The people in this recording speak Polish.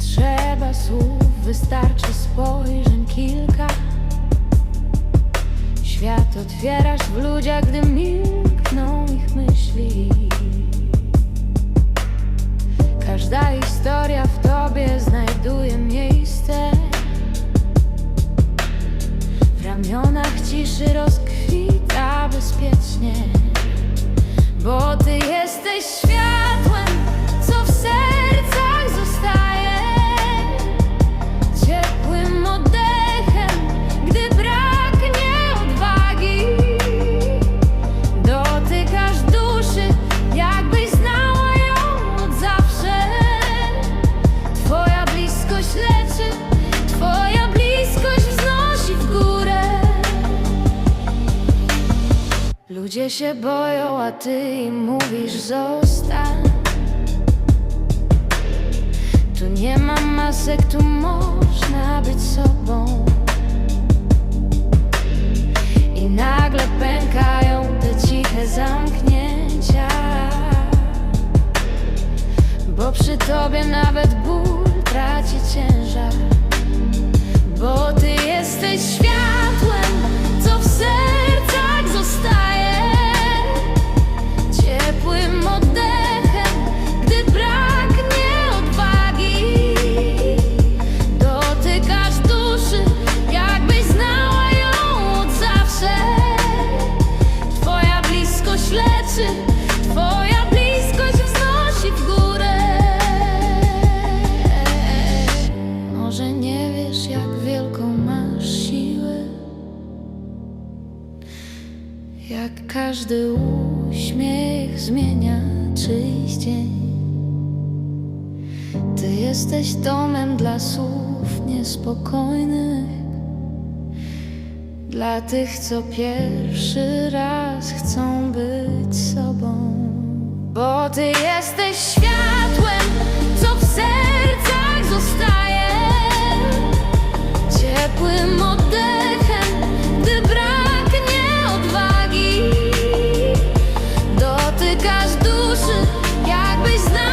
trzeba słów, wystarczy spojrzeń kilka. Świat otwierasz w ludziach, gdy milkną ich myśli. Ludzie się boją, a ty im mówisz zostań. Tu nie ma masek, tu można być sobą. I nagle pękają te ciche zamknięcia. Bo przy tobie nawet ból traci ciężar. Bo twoja bliskość wznosi w górę? Może nie wiesz, jak wielką masz siłę? Jak każdy uśmiech zmienia czyjś dzień? Ty jesteś domem dla słów niespokojnych dla tych, co pierwszy raz chcą być sobą, bo ty jesteś światłem, co w sercach zostaje, ciepłym oddechem, gdy braknie odwagi, dotykasz duszy, jakbyś znał.